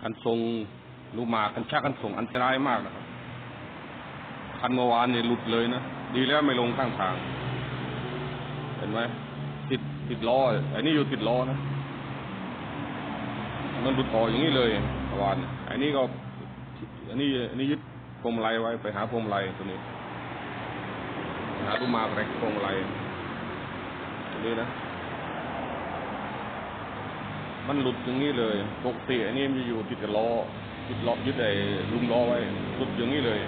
คันทรงลูกมาคันชักคันส่งอันตรายมากนะครับคันเมื่อวานเนี่ยหลุดเลยนะดีแล้วไม่ลงข้างทาง เห็นไหมติดติดล้อไอันนี้อยู่ติดล้อนะมันหลุดต่ออย่างนี้เลยเมื่อวานไอันนี้ก็อันนี้อันนี้ยึดพวงมาลัยไว้ไปหาพวงมาลัยตัวนี้หาลูกมาแรกพวงมาลัยตัวนี้นะ มันหลุดอย่างนี้เลยปกติอันนี้มันจะอยู่ติดกับล้อยึดล้อยึดไอ้ลุมล้อไว้หลุดอย่างนี้เลย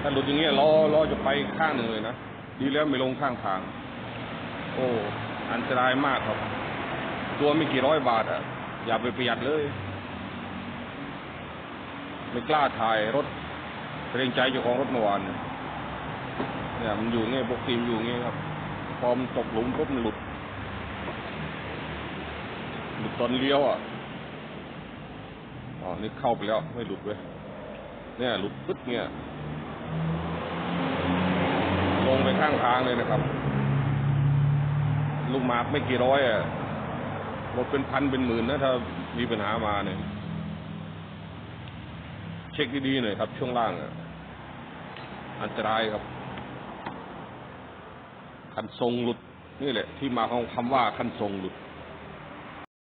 ถ้าหลุดอย่างนี้ล้อล้อจะไปข้างหนึ่งเลยนะดีแล้วไม่ลงข้างทาง โอ้อันตรายมากครับ ตัวไม่กี่ร้อยบาทอะ อย่าไปประหยัดเลย ไม่กล้าถ่ายรถเกรงใจเจ้าของรถเมื่อวานเนี่ยมันอยู่เงี้ยปกติมอยู่เงี้ยครับพอมตกหลุมปุ๊บมันหลุด ตอนเลี้ยวอะอ๋อนี่เข้าไปแล้ว ไม่หลุดเว้ยเนี่ยหลุดปึ๊ดเนี่ย ลงไปข้างทางเลยนะครับ ลูกหมากไม่กี่ร้อยอะหมดเป็นพันเป็นหมื่นนะถ้ามีปัญหามาเนี่ย เช็คดีๆหน่อยครับ ช่วงล่างอะอันตรายครับ คันทรงหลุด นี่แหละ ที่มาของคำว่าคันทรงหลุด